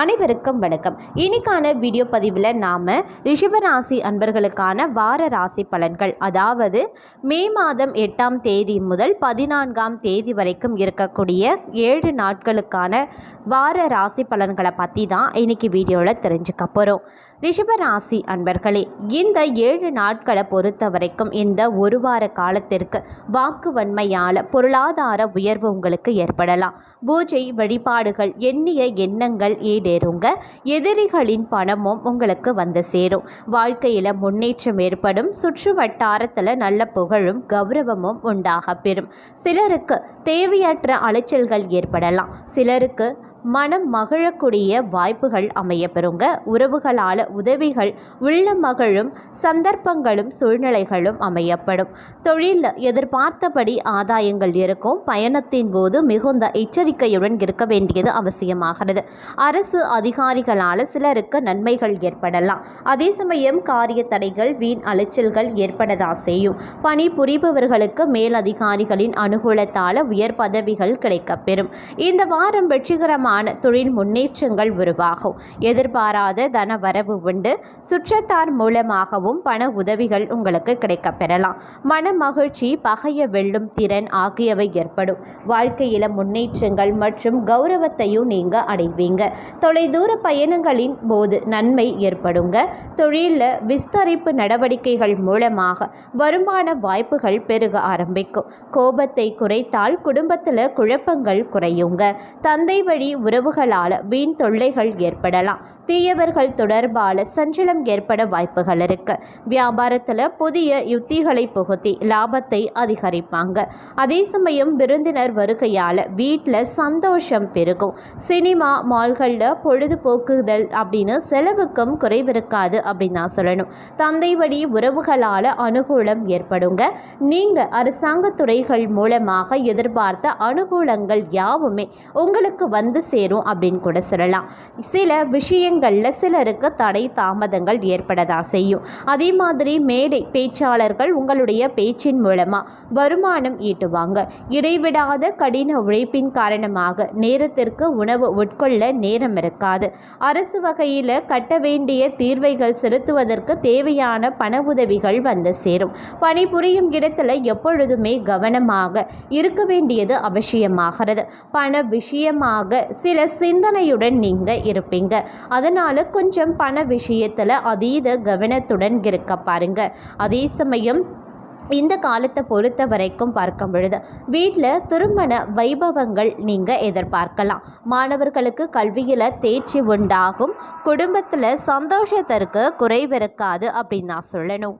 அனைவருக்கும் வணக்கம். இன்னைக்கான வீடியோ பதிவில் நாம் ரிஷபராசி அன்பர்களுக்கான வார ராசி பலன்கள் அதாவது மே மாதம் எட்டாம் தேதி முதல் பதினான்காம் தேதி வரைக்கும் இருக்கக்கூடிய ஏழு நாட்களுக்கான வார ராசி பலன்களை பற்றி தான் இன்னைக்கு வீடியோவில் தெரிஞ்சுக்க போகிறோம் ரிஷபராசி அன்பர்களே இந்த ஏழு நாட்களை பொறுத்த வரைக்கும் இந்த ஒரு வார காலத்திற்கு வாக்கு வன்மையால் பொருளாதார உயர்வு உங்களுக்கு ஏற்படலாம். பூஜை வழிபாடுகள் எண்ணிய எண்ணங்கள் ஈடேறுங்க எதிரிகளின் பணமும் உங்களுக்கு வந்து சேரும். வாழ்க்கையில் முன்னேற்றம் ஏற்படும். சுற்று வட்டாரத்தில் நல்ல புகழும் கௌரவமும் உண்டாக பெறும். சிலருக்கு தேவையற்ற அலைச்சல்கள் ஏற்படலாம். சிலருக்கு மனம் மகிழக்கூடிய வாய்ப்புகள் அமைய பெறுங்க உறவுகளால் உதவிகள் உள்ள மகளும் சந்தர்ப்பங்களும் சூழ்நிலைகளும் அமையப்படும். தொழிலில் எதிர்பார்த்தபடி ஆதாயங்கள் இருக்கும். பயணத்தின் போது மிகுந்த எச்சரிக்கையுடன் இருக்க வேண்டியது அவசியமாகிறது. அரசு அதிகாரிகளால் சிலருக்கு நன்மைகள் ஏற்படலாம். அதே சமயம் காரிய தடைகள் வீண் அலைச்சல்கள் ஏற்படதா செய்யும். பணி புரிபவர்களுக்கு மேலதிகாரிகளின் அனுகூலத்தால் உயர் பதவிகள் கிடைக்கப்பெறும். இந்த வாரம் வெற்றிகரமாக வெற்றிகரமான தொழில் முன்னேற்றங்கள் உருவாகும். எதிர்பாராத தன வரவு உண்டு. சுற்றத்தார் மூலமாகவும் பண உதவிகள் உங்களுக்கு கிடைக்கப் பெறலாம். மன மகிழ்ச்சி பகைய வெல்லும் திறன் ஆகியவை ஏற்படும். வாழ்க்கையில் முன்னேற்றங்கள் மற்றும் கௌரவத்தையும் நீங்க அடைவீங்க. தொலைதூர பயணங்களின் போது நன்மை ஏற்படுங்க. தொழிலில் விஸ்தரிப்பு நடவடிக்கைகள் மூலமாக வருமான வாய்ப்புகள் பெருக ஆரம்பிக்கும். கோபத்தை குறைத்தால் குடும்பத்தில் குழப்பங்கள் குறையுங்க. தந்தை வழி உறவுகளால் வீண் தொல்லைகள் ஏற்படலாம். தீயவர்கள் தொடர்பால சஞ்சலம் ஏற்பட வாய்ப்புகள் இருக்கு. வியாபாரத்தில் புதிய யுத்திகளை புகுத்தி லாபத்தை அதிகரிப்பாங்க. அதே சமயம் விருந்தினர் வருகையால் வீட்டில் சந்தோஷம் பெருகும். சினிமா மால்களில் பொழுதுபோக்குதல் அப்படின்னு செலவுக்கும் குறைவிருக்காது அப்படின்னு நான் சொல்லணும். தந்தை வழி உறவுகளால் அனுகூலம் ஏற்படுங்க. நீங்கள் அரசாங்க துறைகள் மூலமாக எதிர்பார்த்த அனுகூலங்கள் யாவுமே உங்களுக்கு வந்து சேரும் அப்படின்னு கூட சொல்லலாம். சில விஷயங்கள் விஷயங்களில் சிலருக்கு தடை தாமதங்கள் ஏற்படதான் செய்யும். அதே மாதிரி மேடை பேச்சாளர்கள் உங்களுடைய பேச்சின் மூலமாக வருமானம் ஈட்டுவாங்க. இடைவிடாத கடின உழைப்பின் காரணமாக நேரத்திற்கு உணவு உட்கொள்ள நேரம் இருக்காது. அரசு வகையில் கட்ட வேண்டிய தீர்வைகள் செலுத்துவதற்கு தேவையான பண உதவிகள் வந்து சேரும். பணிபுரியும் இடத்துல எப்பொழுதுமே கவனமாக இருக்க வேண்டியது அவசியமாகிறது. பண விஷயமாக சில சிந்தனையுடன் நீங்கள் இருப்பீங்க. அதனால் கொஞ்சம் பண விஷயத்தில் அதீத கவனத்துடன் இருக்க பாருங்க. அதே சமயம் இந்த காலத்தை பொறுத்த வரைக்கும் பார்க்கும் பொழுது வீட்டில் திருமண வைபவங்கள் நீங்கள் எதிர்பார்க்கலாம். மாணவர்களுக்கு கல்வியில் தேர்ச்சி உண்டாகும். குடும்பத்தில் சந்தோஷத்திற்கு குறைவிருக்காது அப்படின்னு நான் சொல்லணும்.